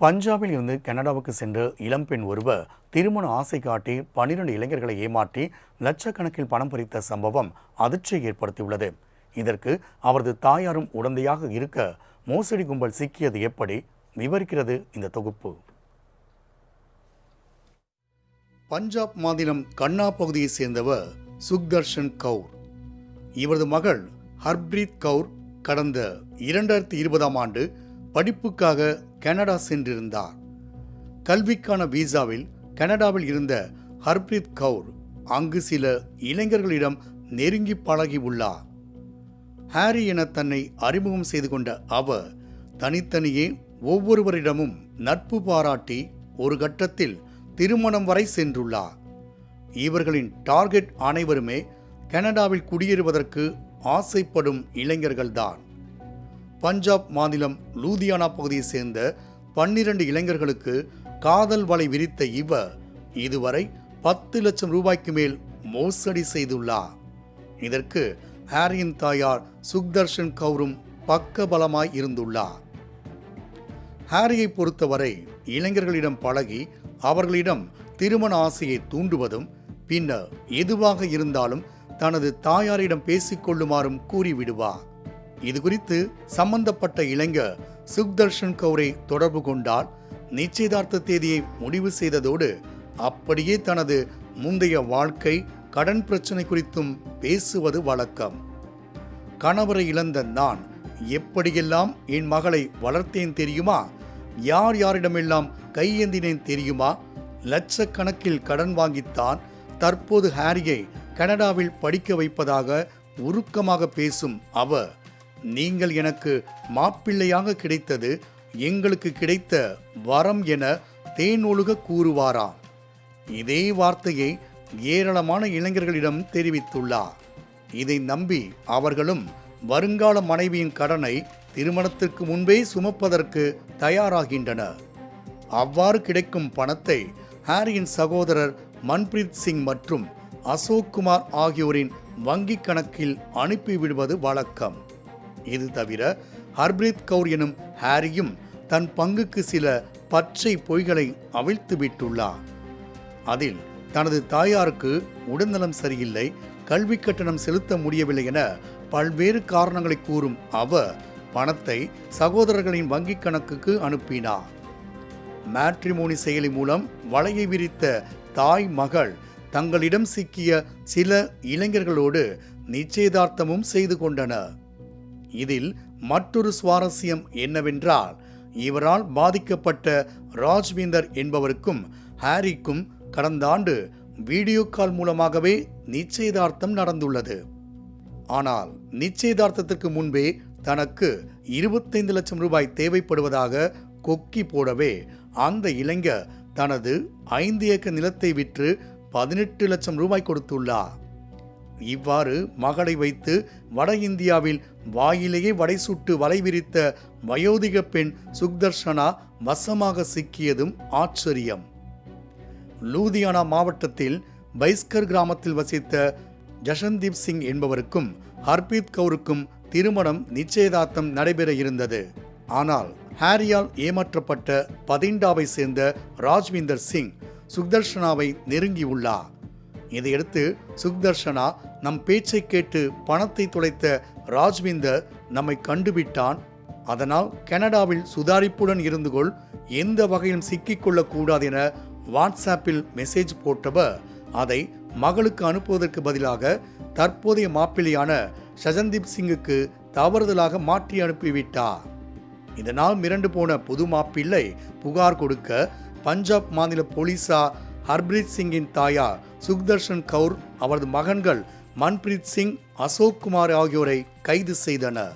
பஞ்சாபில் இருந்து கனடாவுக்கு சென்ற இளம்பெண் ஒருவர் திருமண ஆசை காட்டி பனிரெண்டு இளைஞர்களை ஏமாற்றி லட்சக்கணக்கில் பணம் பறித்த சம்பவம் அதிர்ச்சியை ஏற்படுத்தியுள்ளது. இதற்கு அவரது தாயாரும் உடந்தையாக இருக்க மோசடி கும்பல் சிக்கியது எப்படி? விவரிக்கிறது இந்த தொகுப்பு. பஞ்சாப் மாநிலம் கண்ணா பகுதியைச் சேர்ந்தவர் சுக்தர்ஷன் கவுர். இவரது மகள் ஹர்ப்ரீத் கவுர் கடந்த இரண்டாயிரத்தி இருபதாம் ஆண்டு படிப்புக்காக கனடா சென்றிருந்தார். கல்விக்கான விசாவில் கனடாவில் இருந்த ஹர்ப்ரீத் கவுர் அங்கு சில இளைஞர்களிடம் நெருங்கி பழகி உள்ளார் ஹாரி என தன்னை அறிமுகம் செய்து கொண்ட அவர் தனித்தனியே ஒவ்வொருவரிடமும் நட்பு பாராட்டி ஒரு கட்டத்தில் திருமணம் வரை சென்றுள்ளார். இவர்களின் டார்கெட் அனைவருமே கனடாவில் குடியேறுவதற்கு ஆசைப்படும் இளைஞர்கள்தான். பஞ்சாப் மாநிலம் லூதியானா பகுதியைச் சேர்ந்த பன்னிரண்டு இளைஞர்களுக்கு காதல் வலை விரித்த இவர் இதுவரை பத்து லட்சம் ரூபாய்க்கு மேல் மோசடி செய்துள்ளார். இதற்கு ஹாரியின் தாயார் சுக்தர்ஷன் கவுரும் பக்கபலமாய் இருந்துள்ளார். ஹாரியை பொறுத்தவரை இளைஞர்களிடம் பழகி அவர்களிடம் திருமண ஆசையை தூண்டுவதும் பின்னர் எதுவாக இருந்தாலும் தனது தாயாரிடம் பேசிக்கொள்ளுமாறும் கூறிவிடுவார். இது குறித்து சம்பந்தப்பட்ட இளைஞர் சுக்தர்ஷன் கவுரை தொடர்பு கொண்டால் நிச்சயதார்த்த தேதியை முடிவு செய்ததோடு அப்படியே தனது முந்தைய வாழ்க்கை கடன் பிரச்சனை குறித்தும் பேசுவது வழக்கம். கணவரை இழந்த நான் எப்படியெல்லாம் என் மகளை வளர்த்தேன் தெரியுமா? யார் யாரிடமெல்லாம் கையேந்தினேன் தெரியுமா? லட்சக்கணக்கில் கடன் வாங்கித்தான் தற்போது ஹாரியை கனடாவில் படிக்க வைப்பதாக உருக்கமாக பேசும் அவர் நீங்கள் எனக்கு மாப்பிள்ளையாக கிடைத்தது எங்களுக்கு கிடைத்த வரம் என தேனொழுக கூறுவாராம். இதே வார்த்தையை ஏராளமான இளைஞர்களிடம் தெரிவித்துள்ளார். இதை நம்பி அவர்களும் வருங்கால மனைவியின் கடனை திருமணத்திற்கு முன்பே சுமப்பதற்கு தயாராகின்றனர். அவ்வாறு கிடைக்கும் பணத்தை ஹாரியின் சகோதரர் மன்பிரீத் சிங் மற்றும் அசோக் குமார் ஆகியோரின் வங்கிக் கணக்கில் அனுப்பிவிடுவது வழக்கம். இது தவிர ஹர்பிரீத் கவுர் எனும் ஹாரியும் தன் பங்குக்கு சில பச்சை பொய்களை அவிழ்த்து விட்டுள்ளார். அதில் தனது தாயாருக்கு உடல்நலம் சரியில்லை கல்வி கட்டணம் செலுத்த முடியவில்லை என பல்வேறு காரணங்களை கூறும் அவர் பணத்தை சகோதரர்களின் வங்கிக் கணக்குக்கு அனுப்பினார். மேட்ரிமோனி செயலி மூலம் வலையை விரித்த தாய் மகள் தங்களிடம் சிக்கிய சில இளைஞர்களோடு நிச்சயதார்த்தமும் செய்து கொண்டனர். இதில் மற்றொரு சுவாரஸ்யம் என்னவென்றால் இவரால் பாதிக்கப்பட்ட ராஜ்வீந்தர் என்பவருக்கும் ஹாரிக்கும் கடந்த ஆண்டு வீடியோ கால் மூலமாகவே நிச்சயதார்த்தம் நடந்துள்ளது. ஆனால் நிச்சயதார்த்தத்திற்கு முன்பே தனக்கு இருபத்தைந்து லட்சம் ரூபாய் தேவைப்படுவதாக கொக்கி போடவே அந்த இளைஞர் தனது ஐந்து ஏக்கர் நிலத்தை விற்று பதினெட்டு லட்சம் ரூபாய் கொடுத்துள்ளார். இவ்வாறு மகளை வைத்து வட இந்தியாவில் வாயிலேயே வடை சுட்டு வலை விரித்த வயோதிக பெண் சுக்தர்ஷனா வசமாக சிக்கியதும் ஆச்சரியம். லூதியானா மாவட்டத்தில் பைஸ்கர் கிராமத்தில் வசித்த ஜஷன்தீப் சிங் என்பவருக்கும் ஹர்பீத் கவுருக்கும் திருமணம் நிச்சயதார்த்தம் நடைபெற இருந்தது. ஆனால் ஹாரியால் ஏமாற்றப்பட்ட பதிண்டாவை சேர்ந்த ராஜ்விந்தர் சிங் சுக்தர்ஷனாவை நெருங்கியுள்ளார். இதையடுத்து சுக்தர்ஷனா நம் பேச்சை கேட்டு பணத்தை துளைத்த ராஜ்விந்தர் நம்மை கண்டுவிட்டான் அதனால் கனடாவில் சுதாரிப்புடன் இருந்து கொள் எந்த வகையிலும் சிக்கிக்கொள்ளக்கூடாது என வாட்ஸ்ஆப்பில் மெசேஜ் போட்டவர் அதை மகளுக்கு அனுப்புவதற்கு பதிலாக தற்போதைய மாப்பிள்ளையான ஷஜன்தீப் சிங்குக்கு தவறுதலாக மாற்றி அனுப்பிவிட்டார். இதனால் மிரண்டு போன புது மாப்பிள்ளை புகார் கொடுக்க பஞ்சாப் மாநில போலீசார் ஹர்பிரீத் சிங்கின் தாயார் சுக்தர்ஷன் கவுர் அவரது மகன்கள் மன்பிரீத் சிங் அசோக் குமார் ஆகியோரை கைது செய்தனர்.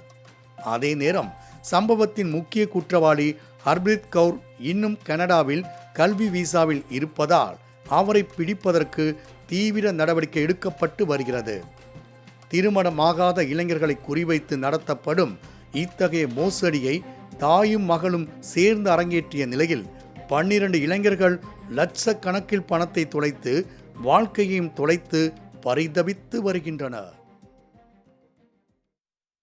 அதே நேரம் சம்பவத்தின் முக்கிய குற்றவாளி ஹர்பிரீத் கவுர் இன்னும் கனடாவில் கல்வி விசாவில் இருப்பதால் அவரை பிடிப்பதற்கு தீவிர நடவடிக்கை எடுக்கப்பட்டு வருகிறது. திருமணமாகாத இளைஞர்களை குறிவைத்து நடத்தப்படும் இத்தகைய மோசடியை தாயும் மகளும் சேர்ந்து அரங்கேற்றிய நிலையில் பன்னிரண்டு இளைஞர்கள் லட்சக்கணக்கில் பணத்தை தொலைத்து வாழ்க்கையையும் தொலைத்து பரிதபித்து வருகின்றனர்.